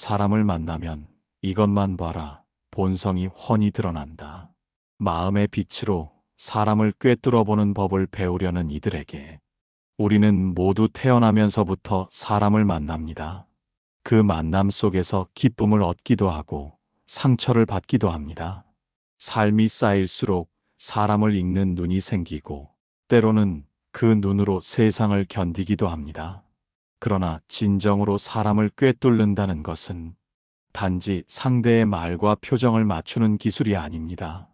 사람을 만나면 이것만 봐라. 본성이 훤히 드러난다. 마음의 빛으로 사람을 꿰뚫어 보는 법을 배우려는 이들에게 우리는 모두 태어나면서부터 사람을 만납니다. 그 만남 속에서 기쁨을 얻기도 하고 상처를 받기도 합니다. 삶이 쌓일수록 사람을 읽는 눈이 생기고 때로는 그 눈으로 세상을 견디기도 합니다. 그러나 진정으로 사람을 꿰뚫는다는 것은 단지 상대의 말과 표정을 맞추는 기술이 아닙니다.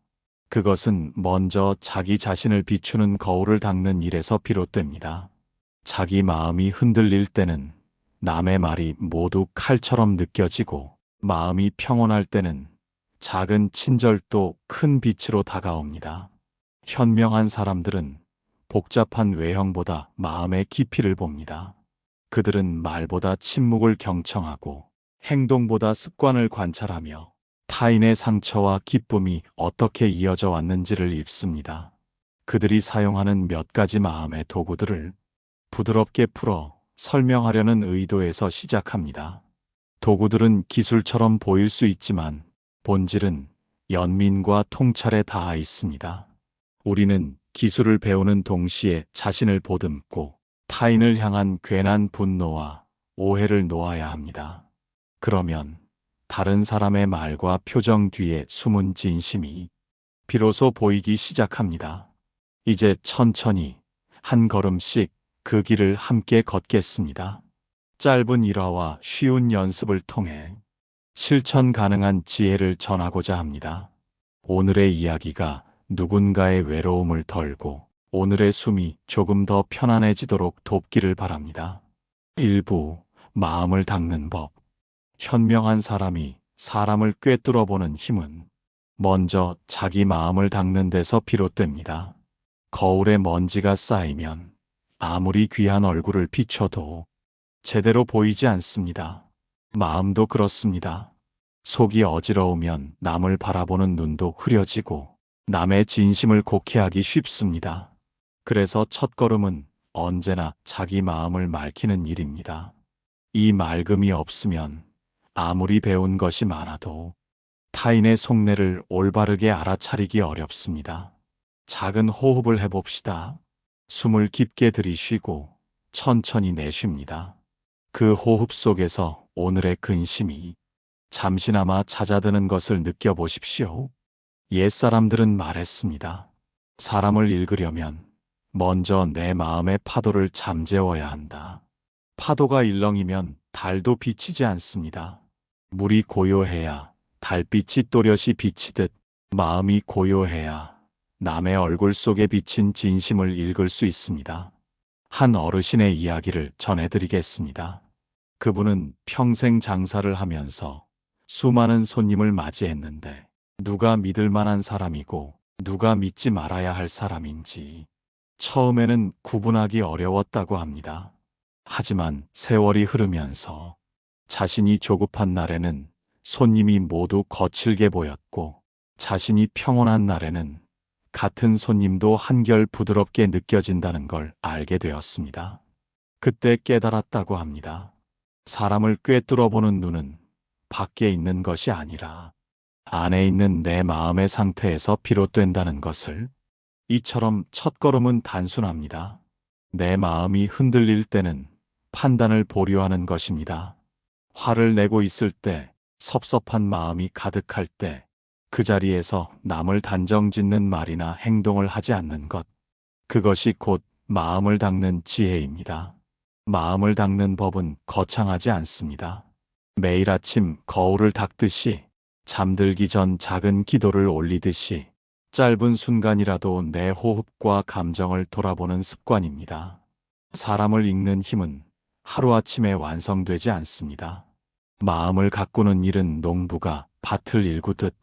그것은 먼저 자기 자신을 비추는 거울을 닦는 일에서 비롯됩니다. 자기 마음이 흔들릴 때는 남의 말이 모두 칼처럼 느껴지고 마음이 평온할 때는 작은 친절도 큰 빛으로 다가옵니다. 현명한 사람들은 복잡한 외형보다 마음의 깊이를 봅니다. 그들은 말보다 침묵을 경청하고 행동보다 습관을 관찰하며 타인의 상처와 기쁨이 어떻게 이어져 왔는지를 읽습니다. 그들이 사용하는 몇 가지 마음의 도구들을 부드럽게 풀어 설명하려는 의도에서 시작합니다. 도구들은 기술처럼 보일 수 있지만 본질은 연민과 통찰에 닿아 있습니다. 우리는 기술을 배우는 동시에 자신을 보듬고 타인을 향한 괜한 분노와 오해를 놓아야 합니다. 그러면 다른 사람의 말과 표정 뒤에 숨은 진심이 비로소 보이기 시작합니다. 이제 천천히 한 걸음씩 그 길을 함께 걷겠습니다. 짧은 일화와 쉬운 연습을 통해 실천 가능한 지혜를 전하고자 합니다. 오늘의 이야기가 누군가의 외로움을 덜고 오늘의 숨이 조금 더 편안해지도록 돕기를 바랍니다. 일부 마음을 닦는 법. 현명한 사람이 사람을 꿰뚫어 보는 힘은 먼저 자기 마음을 닦는 데서 비롯됩니다. 거울에 먼지가 쌓이면 아무리 귀한 얼굴을 비춰도 제대로 보이지 않습니다. 마음도 그렇습니다. 속이 어지러우면 남을 바라보는 눈도 흐려지고 남의 진심을 곡해하기 쉽습니다. 그래서 첫걸음은 언제나 자기 마음을 맑히는 일입니다. 이 맑음이 없으면 아무리 배운 것이 많아도 타인의 속내를 올바르게 알아차리기 어렵습니다. 작은 호흡을 해봅시다. 숨을 깊게 들이쉬고 천천히 내쉽니다. 그 호흡 속에서 오늘의 근심이 잠시나마 찾아드는 것을 느껴보십시오. 옛사람들은 말했습니다. 사람을 읽으려면 먼저 내 마음의 파도를 잠재워야 한다. 파도가 일렁이면 달도 비치지 않습니다. 물이 고요해야 달빛이 또렷이 비치듯 마음이 고요해야 남의 얼굴 속에 비친 진심을 읽을 수 있습니다. 한 어르신의 이야기를 전해드리겠습니다. 그분은 평생 장사를 하면서 수많은 손님을 맞이했는데 누가 믿을 만한 사람이고 누가 믿지 말아야 할 사람인지 처음에는 구분하기 어려웠다고 합니다. 하지만 세월이 흐르면서 자신이 조급한 날에는 손님이 모두 거칠게 보였고 자신이 평온한 날에는 같은 손님도 한결 부드럽게 느껴진다는 걸 알게 되었습니다. 그때 깨달았다고 합니다. 사람을 꿰뚫어 보는 눈은 밖에 있는 것이 아니라 안에 있는 내 마음의 상태에서 비롯된다는 것을 이처럼 첫걸음은 단순합니다. 내 마음이 흔들릴 때는 판단을 보류하는 것입니다. 화를 내고 있을 때, 섭섭한 마음이 가득할 때, 그 자리에서 남을 단정 짓는 말이나 행동을 하지 않는 것. 그것이 곧 마음을 닦는 지혜입니다. 마음을 닦는 법은 거창하지 않습니다. 매일 아침 거울을 닦듯이 잠들기 전 작은 기도를 올리듯이 짧은 순간이라도 내 호흡과 감정을 돌아보는 습관입니다. 사람을 읽는 힘은 하루아침에 완성되지 않습니다. 마음을 가꾸는 일은 농부가 밭을 일구듯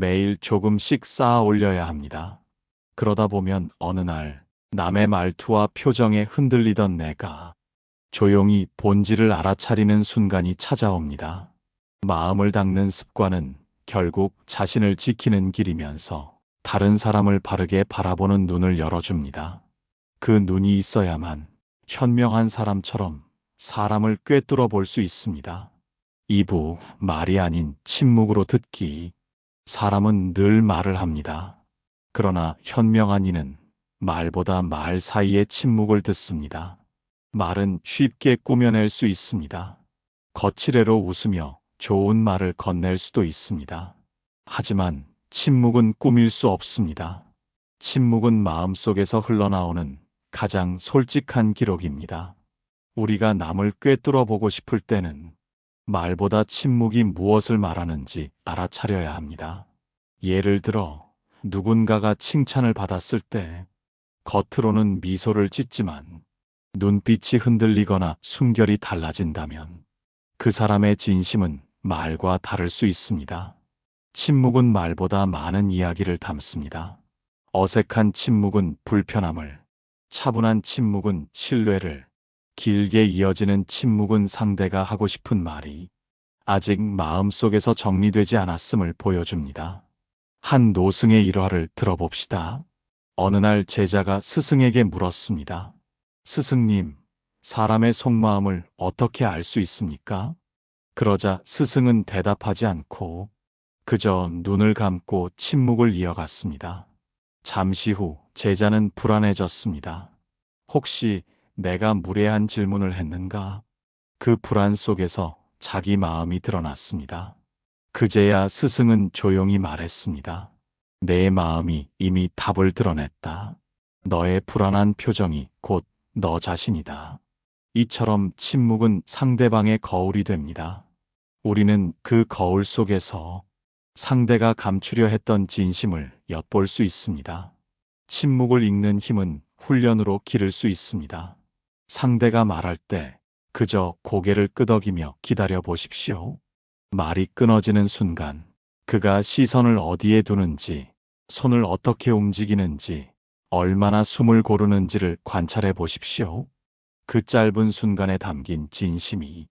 매일 조금씩 쌓아 올려야 합니다. 그러다 보면 어느 날 남의 말투와 표정에 흔들리던 내가 조용히 본질을 알아차리는 순간이 찾아옵니다. 마음을 닦는 습관은 결국 자신을 지키는 길이면서 다른 사람을 바르게 바라보는 눈을 열어줍니다. 그 눈이 있어야만 현명한 사람처럼 사람을 꿰뚫어 볼 수 있습니다. 2부 말이 아닌 침묵으로 듣기. 사람은 늘 말을 합니다. 그러나 현명한 이는 말보다 말 사이의 침묵을 듣습니다. 말은 쉽게 꾸며낼 수 있습니다. 거칠애로 웃으며 좋은 말을 건넬 수도 있습니다. 하지만 침묵은 꾸밀 수 없습니다. 침묵은 마음속에서 흘러나오는 가장 솔직한 기록입니다. 우리가 남을 꿰뚫어 보고 싶을 때는 말보다 침묵이 무엇을 말하는지 알아차려야 합니다. 예를 들어 누군가가 칭찬을 받았을 때 겉으로는 미소를 짓지만 눈빛이 흔들리거나 숨결이 달라진다면 그 사람의 진심은 말과 다를 수 있습니다. 침묵은 말보다 많은 이야기를 담습니다. 어색한 침묵은 불편함을, 차분한 침묵은 신뢰를, 길게 이어지는 침묵은 상대가 하고 싶은 말이 아직 마음속에서 정리되지 않았음을 보여줍니다. 한 노승의 일화를 들어봅시다. 어느 날 제자가 스승에게 물었습니다. 스승님, 사람의 속마음을 어떻게 알 수 있습니까? 그러자 스승은 대답하지 않고 그저 눈을 감고 침묵을 이어갔습니다. 잠시 후 제자는 불안해졌습니다. 혹시 내가 무례한 질문을 했는가? 그 불안 속에서 자기 마음이 드러났습니다. 그제야 스승은 조용히 말했습니다. 내 마음이 이미 답을 드러냈다. 너의 불안한 표정이 곧 너 자신이다. 이처럼 침묵은 상대방의 거울이 됩니다. 우리는 그 거울 속에서 상대가 감추려 했던 진심을 엿볼 수 있습니다. 침묵을 읽는 힘은 훈련으로 기를 수 있습니다. 상대가 말할 때 그저 고개를 끄덕이며 기다려 보십시오. 말이 끊어지는 순간 그가 시선을 어디에 두는지, 손을 어떻게 움직이는지, 얼마나 숨을 고르는지를 관찰해 보십시오. 그 짧은 순간에 담긴 진심이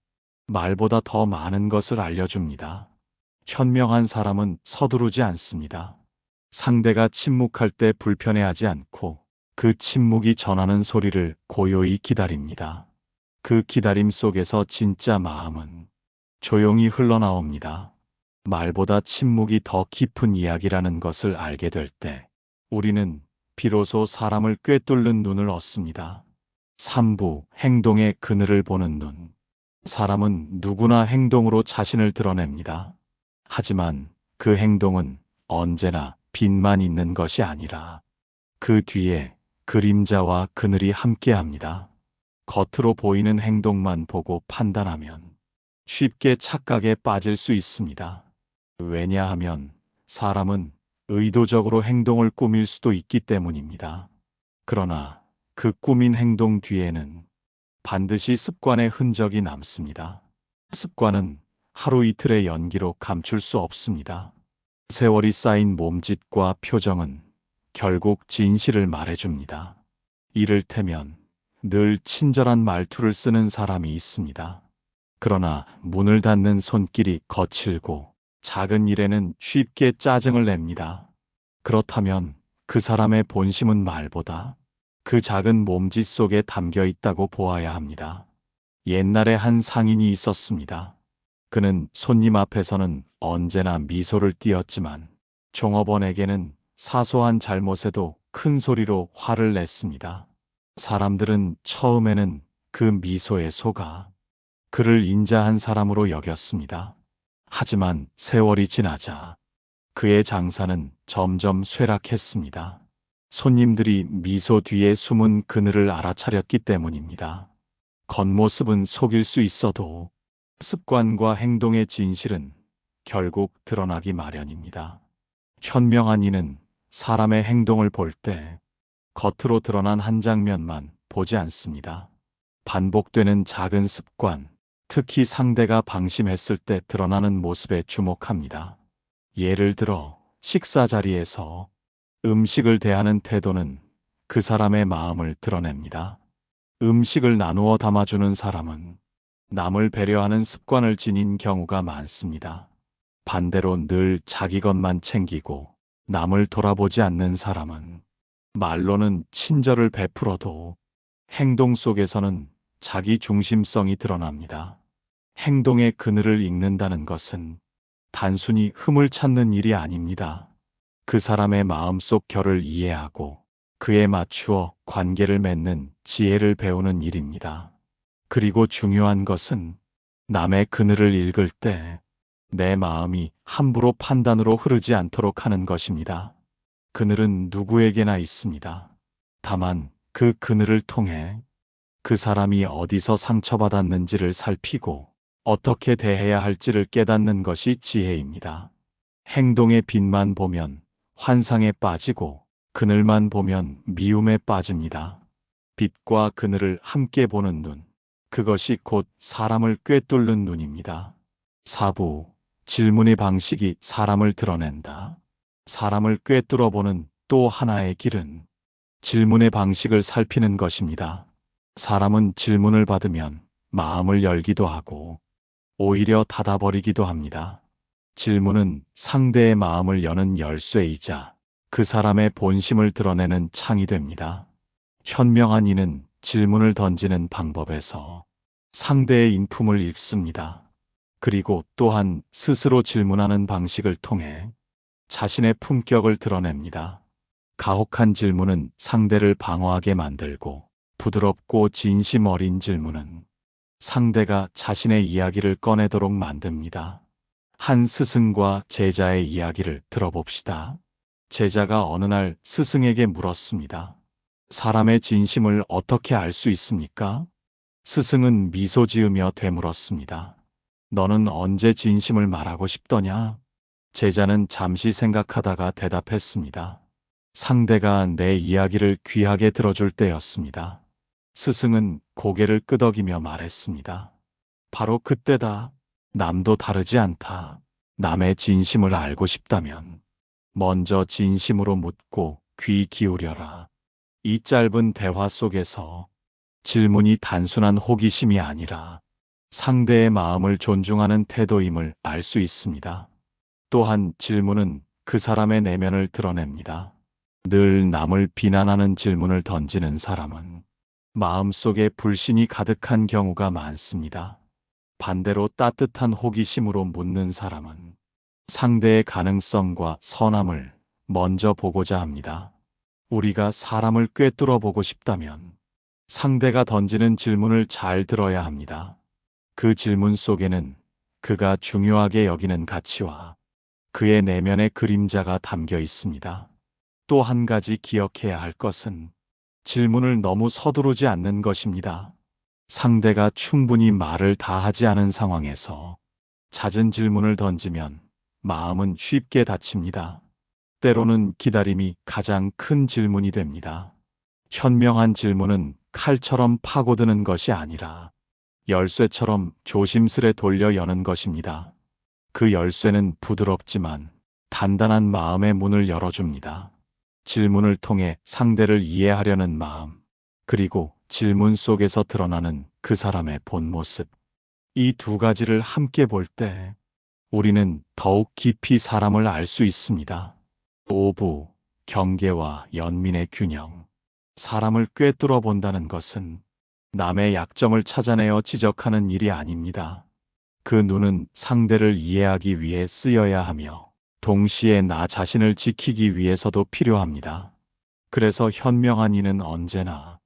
말보다 더 많은 것을 알려줍니다. 현명한 사람은 서두르지 않습니다. 상대가 침묵할 때 불편해하지 않고 그 침묵이 전하는 소리를 고요히 기다립니다. 그 기다림 속에서 진짜 마음은 조용히 흘러나옵니다. 말보다 침묵이 더 깊은 이야기라는 것을 알게 될 때 우리는 비로소 사람을 꿰뚫는 눈을 얻습니다. 3부 행동의 그늘을 보는 눈. 사람은 누구나 행동으로 자신을 드러냅니다. 하지만 그 행동은 언제나 빛만 있는 것이 아니라 그 뒤에 그림자와 그늘이 함께 합니다. 겉으로 보이는 행동만 보고 판단하면 쉽게 착각에 빠질 수 있습니다. 왜냐하면 사람은 의도적으로 행동을 꾸밀 수도 있기 때문입니다. 그러나 그 꾸민 행동 뒤에는 반드시 습관의 흔적이 남습니다. 습관은 하루 이틀의 연기로 감출 수 없습니다. 세월이 쌓인 몸짓과 표정은 결국 진실을 말해줍니다. 이를테면 늘 친절한 말투를 쓰는 사람이 있습니다. 그러나 문을 닫는 손길이 거칠고 작은 일에는 쉽게 짜증을 냅니다. 그렇다면 그 사람의 본심은 말보다 그 작은 몸짓 속에 담겨 있다고 보아야 합니다. 옛날에 한 상인이 있었습니다. 그는 손님 앞에서는 언제나 미소를 띄었지만 종업원에게는 사소한 잘못에도 큰 소리로 화를 냈습니다. 사람들은 처음에는 그 미소에 속아 그를 인자한 사람으로 여겼습니다. 하지만 세월이 지나자 그의 장사는 점점 쇠락했습니다. 손님들이 미소 뒤에 숨은 그늘을 알아차렸기 때문입니다. 겉모습은 속일 수 있어도 습관과 행동의 진실은 결국 드러나기 마련입니다. 현명한 이는 사람의 행동을 볼 때 겉으로 드러난 한 장면만 보지 않습니다. 반복되는 작은 습관, 특히 상대가 방심했을 때 드러나는 모습에 주목합니다. 예를 들어 식사 자리에서 음식을 대하는 태도는 그 사람의 마음을 드러냅니다. 음식을 나누어 담아주는 사람은 남을 배려하는 습관을 지닌 경우가 많습니다. 반대로 늘 자기 것만 챙기고 남을 돌아보지 않는 사람은 말로는 친절을 베풀어도 행동 속에서는 자기 중심성이 드러납니다. 행동의 그늘을 읽는다는 것은 단순히 흠을 찾는 일이 아닙니다. 그 사람의 마음속 결을 이해하고 그에 맞추어 관계를 맺는 지혜를 배우는 일입니다. 그리고 중요한 것은 남의 그늘을 읽을 때 내 마음이 함부로 판단으로 흐르지 않도록 하는 것입니다. 그늘은 누구에게나 있습니다. 다만 그 그늘을 통해 그 사람이 어디서 상처받았는지를 살피고 어떻게 대해야 할지를 깨닫는 것이 지혜입니다. 행동의 빛만 보면 환상에 빠지고 그늘만 보면 미움에 빠집니다. 빛과 그늘을 함께 보는 눈. 그것이 곧 사람을 꿰뚫는 눈입니다. 사부, 질문의 방식이 사람을 드러낸다. 사람을 꿰뚫어 보는 또 하나의 길은 질문의 방식을 살피는 것입니다. 사람은 질문을 받으면 마음을 열기도 하고 오히려 닫아버리기도 합니다. 질문은 상대의 마음을 여는 열쇠이자 그 사람의 본심을 드러내는 창이 됩니다. 현명한 이는 질문을 던지는 방법에서 상대의 인품을 읽습니다. 그리고 또한 스스로 질문하는 방식을 통해 자신의 품격을 드러냅니다. 가혹한 질문은 상대를 방어하게 만들고 부드럽고 진심 어린 질문은 상대가 자신의 이야기를 꺼내도록 만듭니다. 한 스승과 제자의 이야기를 들어봅시다. 제자가 어느 날 스승에게 물었습니다. 사람의 진심을 어떻게 알 수 있습니까? 스승은 미소 지으며 되물었습니다. 너는 언제 진심을 말하고 싶더냐? 제자는 잠시 생각하다가 대답했습니다. 상대가 내 이야기를 귀하게 들어줄 때였습니다. 스승은 고개를 끄덕이며 말했습니다. 바로 그때다. 남도 다르지 않다. 남의 진심을 알고 싶다면 먼저 진심으로 묻고 귀 기울여라. 이 짧은 대화 속에서 질문이 단순한 호기심이 아니라 상대의 마음을 존중하는 태도임을 알 수 있습니다. 또한 질문은 그 사람의 내면을 드러냅니다. 늘 남을 비난하는 질문을 던지는 사람은 마음속에 불신이 가득한 경우가 많습니다. 반대로 따뜻한 호기심으로 묻는 사람은 상대의 가능성과 선함을 먼저 보고자 합니다. 우리가 사람을 꿰뚫어 보고 싶다면 상대가 던지는 질문을 잘 들어야 합니다. 그 질문 속에는 그가 중요하게 여기는 가치와 그의 내면의 그림자가 담겨 있습니다. 또 한 가지 기억해야 할 것은 질문을 너무 서두르지 않는 것입니다. 상대가 충분히 말을 다 하지 않은 상황에서 잦은 질문을 던지면 마음은 쉽게 다칩니다. 때로는 기다림이 가장 큰 질문이 됩니다. 현명한 질문은 칼처럼 파고드는 것이 아니라 열쇠처럼 조심스레 돌려 여는 것입니다. 그 열쇠는 부드럽지만 단단한 마음의 문을 열어줍니다. 질문을 통해 상대를 이해하려는 마음, 그리고 질문 속에서 드러나는 그 사람의 본 모습. 이 두 가지를 함께 볼 때 우리는 더욱 깊이 사람을 알 수 있습니다. 오부, 경계와 연민의 균형. 사람을 꿰뚫어 본다는 것은 남의 약점을 찾아내어 지적하는 일이 아닙니다. 그 눈은 상대를 이해하기 위해 쓰여야 하며 동시에 나 자신을 지키기 위해서도 필요합니다. 그래서 현명한 이는 언제나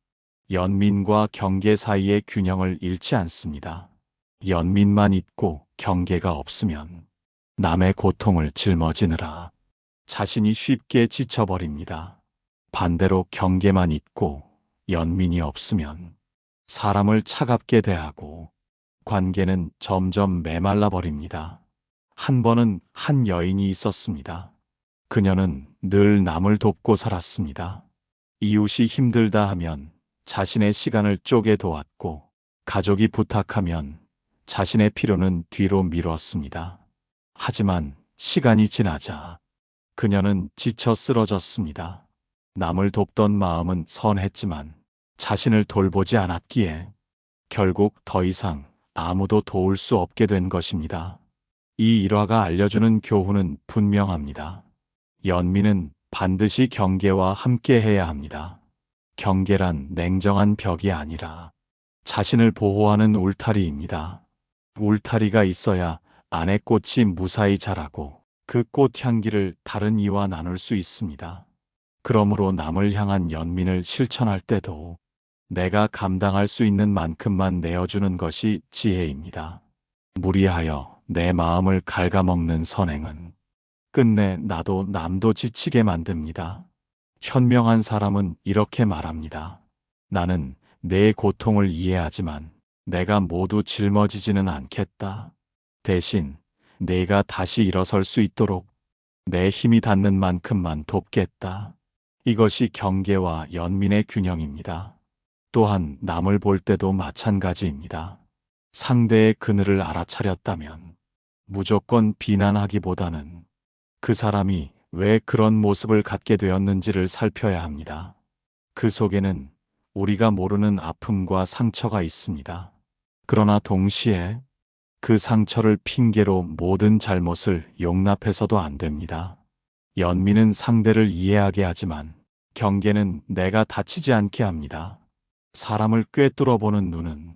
연민과 경계 사이의 균형을 잃지 않습니다. 연민만 있고 경계가 없으면 남의 고통을 짊어지느라 자신이 쉽게 지쳐버립니다. 반대로 경계만 있고 연민이 없으면 사람을 차갑게 대하고 관계는 점점 메말라 버립니다. 한 번은 한 여인이 있었습니다. 그녀는 늘 남을 돕고 살았습니다. 이웃이 힘들다 하면 자신의 시간을 쪼개 도왔고 가족이 부탁하면 자신의 필요는 뒤로 미뤘습니다. 하지만 시간이 지나자 그녀는 지쳐 쓰러졌습니다. 남을 돕던 마음은 선했지만 자신을 돌보지 않았기에 결국 더 이상 아무도 도울 수 없게 된 것입니다. 이 일화가 알려주는 교훈은 분명합니다. 연민은 반드시 경계와 함께 해야 합니다. 경계란 냉정한 벽이 아니라 자신을 보호하는 울타리입니다. 울타리가 있어야 안에 꽃이 무사히 자라고 그 꽃 향기를 다른 이와 나눌 수 있습니다. 그러므로 남을 향한 연민을 실천할 때도 내가 감당할 수 있는 만큼만 내어주는 것이 지혜입니다. 무리하여 내 마음을 갉아먹는 선행은 끝내 나도 남도 지치게 만듭니다. 현명한 사람은 이렇게 말합니다. 나는 내 고통을 이해하지만 내가 모두 짊어지지는 않겠다. 대신 내가 다시 일어설 수 있도록 내 힘이 닿는 만큼만 돕겠다. 이것이 경계와 연민의 균형입니다. 또한 남을 볼 때도 마찬가지입니다. 상대의 그늘을 알아차렸다면 무조건 비난하기보다는 그 사람이 왜 그런 모습을 갖게 되었는지를 살펴야 합니다. 그 속에는 우리가 모르는 아픔과 상처가 있습니다. 그러나 동시에 그 상처를 핑계로 모든 잘못을 용납해서도 안 됩니다. 연민은 상대를 이해하게 하지만 경계는 내가 다치지 않게 합니다. 사람을 꿰뚫어 보는 눈은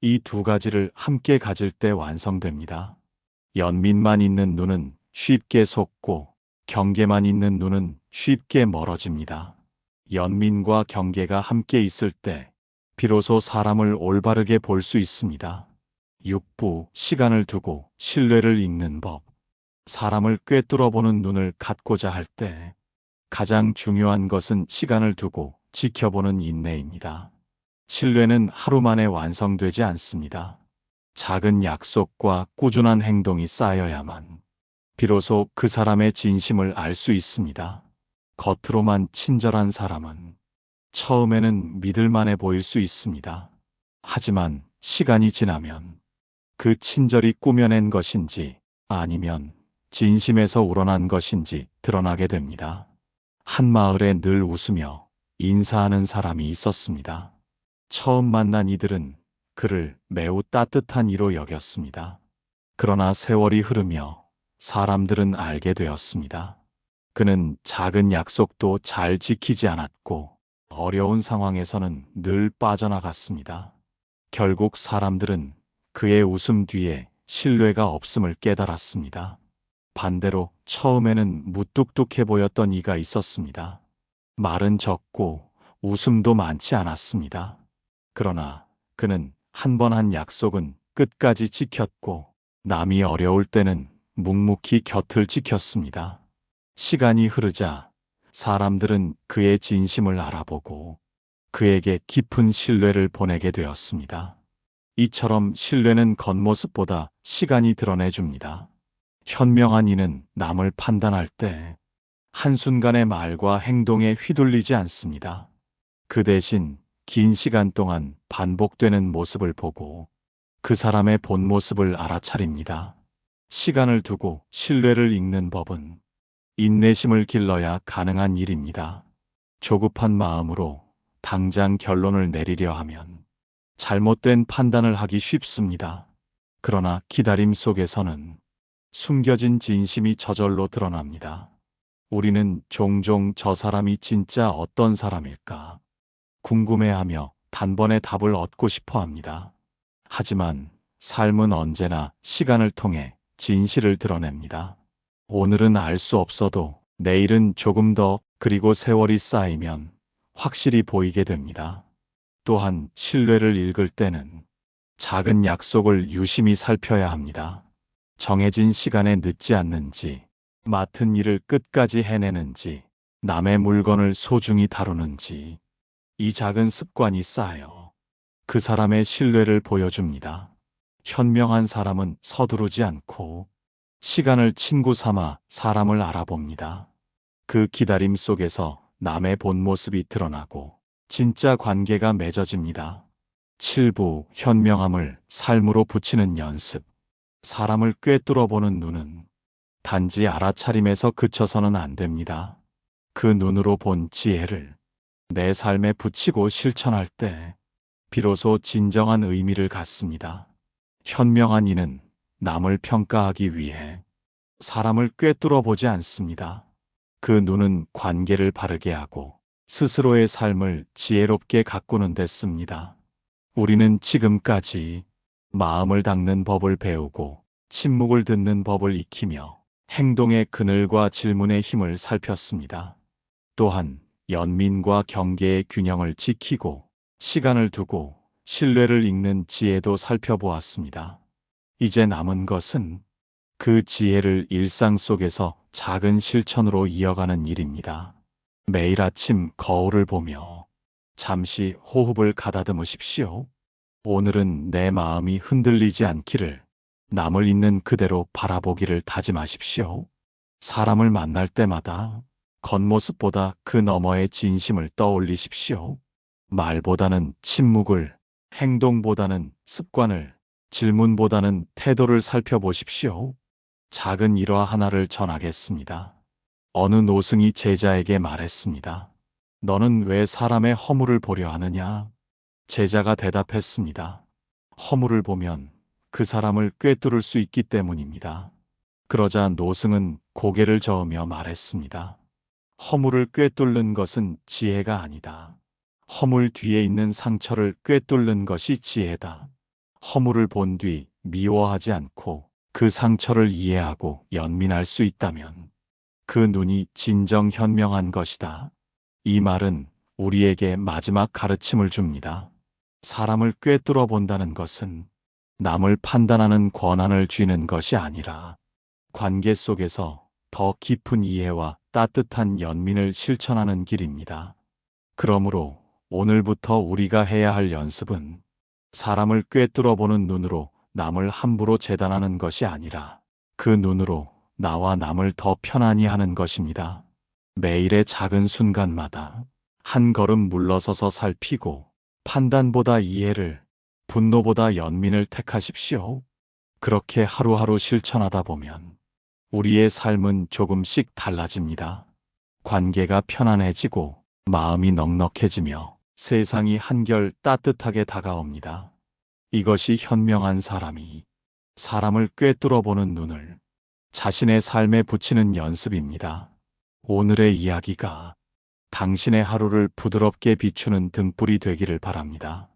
이 두 가지를 함께 가질 때 완성됩니다. 연민만 있는 눈은 쉽게 속고 경계만 있는 눈은 쉽게 멀어집니다. 연민과 경계가 함께 있을 때 비로소 사람을 올바르게 볼 수 있습니다. 6부 시간을 두고 신뢰를 읽는 법. 사람을 꿰뚫어 보는 눈을 갖고자 할 때 가장 중요한 것은 시간을 두고 지켜보는 인내입니다. 신뢰는 하루 만에 완성되지 않습니다. 작은 약속과 꾸준한 행동이 쌓여야만 비로소 그 사람의 진심을 알 수 있습니다. 겉으로만 친절한 사람은 처음에는 믿을만해 보일 수 있습니다. 하지만 시간이 지나면 그 친절이 꾸며낸 것인지 아니면 진심에서 우러난 것인지 드러나게 됩니다. 한 마을에 늘 웃으며 인사하는 사람이 있었습니다. 처음 만난 이들은 그를 매우 따뜻한 이로 여겼습니다. 그러나 세월이 흐르며 사람들은 알게 되었습니다. 그는 작은 약속도 잘 지키지 않았고 어려운 상황에서는 늘 빠져나갔습니다. 결국 사람들은 그의 웃음 뒤에 신뢰가 없음을 깨달았습니다. 반대로 처음에는 무뚝뚝해 보였던 이가 있었습니다. 말은 적고 웃음도 많지 않았습니다. 그러나 그는 한번한 약속은 끝까지 지켰고 남이 어려울 때는 묵묵히 곁을 지켰습니다. 시간이 흐르자 사람들은 그의 진심을 알아보고 그에게 깊은 신뢰를 보내게 되었습니다. 이처럼 신뢰는 겉모습보다 시간이 드러내줍니다. 현명한 이는 남을 판단할 때 한순간의 말과 행동에 휘둘리지 않습니다. 그 대신 긴 시간 동안 반복되는 모습을 보고 그 사람의 본 모습을 알아차립니다. 시간을 두고 신뢰를 읽는 법은 인내심을 길러야 가능한 일입니다. 조급한 마음으로 당장 결론을 내리려 하면 잘못된 판단을 하기 쉽습니다. 그러나 기다림 속에서는 숨겨진 진심이 저절로 드러납니다. 우리는 종종 저 사람이 진짜 어떤 사람일까 궁금해하며 단번에 답을 얻고 싶어 합니다. 하지만 삶은 언제나 시간을 통해 진실을 드러냅니다. 오늘은 알 수 없어도 내일은 조금 더 그리고 세월이 쌓이면 확실히 보이게 됩니다. 또한 신뢰를 읽을 때는 작은 약속을 유심히 살펴야 합니다. 정해진 시간에 늦지 않는지, 맡은 일을 끝까지 해내는지, 남의 물건을 소중히 다루는지, 이 작은 습관이 쌓여 그 사람의 신뢰를 보여줍니다. 현명한 사람은 서두르지 않고 시간을 친구 삼아 사람을 알아봅니다. 그 기다림 속에서 남의 본 모습이 드러나고 진짜 관계가 맺어집니다. 7부 현명함을 삶으로 붙이는 연습. 사람을 꿰뚫어 보는 눈은 단지 알아차림에서 그쳐서는 안 됩니다. 그 눈으로 본 지혜를 내 삶에 붙이고 실천할 때 비로소 진정한 의미를 갖습니다. 현명한 이는 남을 평가하기 위해 사람을 꿰뚫어 보지 않습니다. 그 눈은 관계를 바르게 하고 스스로의 삶을 지혜롭게 가꾸는 데 씁니다. 우리는 지금까지 마음을 닦는 법을 배우고 침묵을 듣는 법을 익히며 행동의 그늘과 질문의 힘을 살폈습니다. 또한 연민과 경계의 균형을 지키고 시간을 두고 신뢰를 읽는 지혜도 살펴보았습니다. 이제 남은 것은 그 지혜를 일상 속에서 작은 실천으로 이어가는 일입니다. 매일 아침 거울을 보며 잠시 호흡을 가다듬으십시오. 오늘은 내 마음이 흔들리지 않기를 남을 있는 그대로 바라보기를 다짐하십시오. 사람을 만날 때마다 겉모습보다 그 너머의 진심을 떠올리십시오. 말보다는 침묵을, 행동보다는 습관을, 질문보다는 태도를 살펴보십시오. 작은 일화 하나를 전하겠습니다. 어느 노승이 제자에게 말했습니다. 너는 왜 사람의 허물을 보려 하느냐? 제자가 대답했습니다. 허물을 보면 그 사람을 꿰뚫을 수 있기 때문입니다. 그러자 노승은 고개를 저으며 말했습니다. 허물을 꿰뚫는 것은 지혜가 아니다. 허물 뒤에 있는 상처를 꿰뚫는 것이 지혜다. 허물을 본 뒤 미워하지 않고 그 상처를 이해하고 연민할 수 있다면 그 눈이 진정 현명한 것이다. 이 말은 우리에게 마지막 가르침을 줍니다. 사람을 꿰뚫어 본다는 것은 남을 판단하는 권한을 쥐는 것이 아니라 관계 속에서 더 깊은 이해와 따뜻한 연민을 실천하는 길입니다. 그러므로 오늘부터 우리가 해야 할 연습은 사람을 꿰뚫어 보는 눈으로 남을 함부로 재단하는 것이 아니라 그 눈으로 나와 남을 더 편안히 하는 것입니다. 매일의 작은 순간마다 한 걸음 물러서서 살피고 판단보다 이해를, 분노보다 연민을 택하십시오. 그렇게 하루하루 실천하다 보면 우리의 삶은 조금씩 달라집니다. 관계가 편안해지고 마음이 넉넉해지며 세상이 한결 따뜻하게 다가옵니다. 이것이 현명한 사람이 사람을 꿰뚫어 보는 눈을 자신의 삶에 붙이는 연습입니다. 오늘의 이야기가 당신의 하루를 부드럽게 비추는 등불이 되기를 바랍니다.